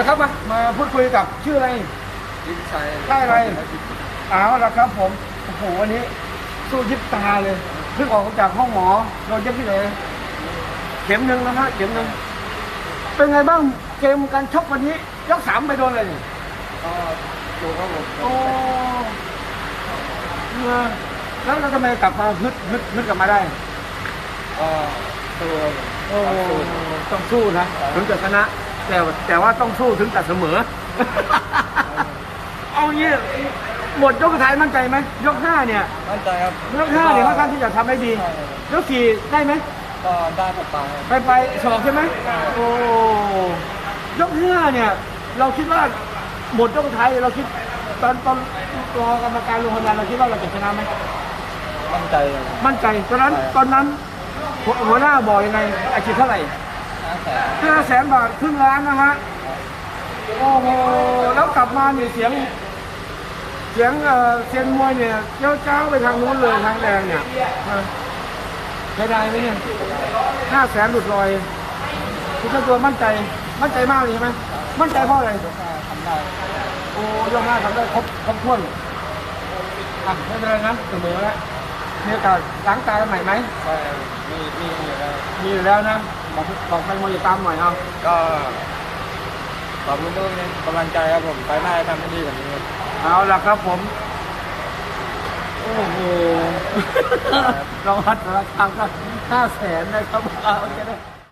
นะครับมามาพูดคุยกับชื่ออะไร ยิ้มชัยได้อะไรเอาละครับผมโอ้โหวันนี้ สู้ยิบตาเลยเพิ่งออกจากห้องหมอโดนเย็บที่ไหนเข็มหนึ่งนะฮะเข็มหนึ่งเป็นไงบ้างเกมการชกวันนี้ ยกสามไปโดนอะไรนี่ก็ดูครับผมโอ้เออแล้วเราทำไมกลับมาฮึดฮึดฮึดกลับมาได้ ก็ตัวโอ้ต้องสู้นะถึงจะชนะ แต่แต่ว่าต้องสู้ถึงจะเสมอ เอางี้หมดยกสุดท้ายมั่นใจไหมยกห้าเนี่ยมั่นใจครับยกห้าเนี่ยค่อนข้างที่จะทำได้ดีใช่ครับยกสี่ได้ไหมก็ได้ผัดไปครับไปไปสอบใช่ไหมโอ้ยกห้าเนี่ย เราคิดว่าหมดยกสุดท้ายเราคิดตอนตอนรอกรรมการลงคะแนนเราคิดว่าเราจะชนะไหมมั่นใจครับมั่นใจตอนนั้นตอนนั้นหัวหัวหน้าบอกยังไงอาชีพเท่าไหร่ห้า แสนห้าแสนบาทครึ่งล้านนะฮะ โอ้โห แล้วกลับมาเนี่ยเสียง เสียงเอ่อเซียนมวยเนี่ยเจ้าเจ้าไปทางนู้นเลยทางแดงเนี่ยเออใช้ได้ไหมเนี่ยห้าแสนหลุดลอยคุณเจ้าตัวมั่นใจ มั่นใจมากเลยใช่ไหม มั่นใจเพราะอะไรยกห้าทำได้ โอ้ยกหน้าทำได้ครบครบถ้วนอะไม่เป็นไรนะเสมอแล้ว มีโอกาสล้างตากันใหม่ไหมก็มีมีอยู่แล้วมีอยู่แล้วนะบอกบอกไปมวยอย่าตามหน่อยเอาก็ขอบคุณทุกกำลังใจครับผมไปหน้าจะทำให้ดีกว่านี้ครับเอาล่ะครับผมโอ้โหเราวัดราคาก็ห้าแสนนะครับเอาจะได้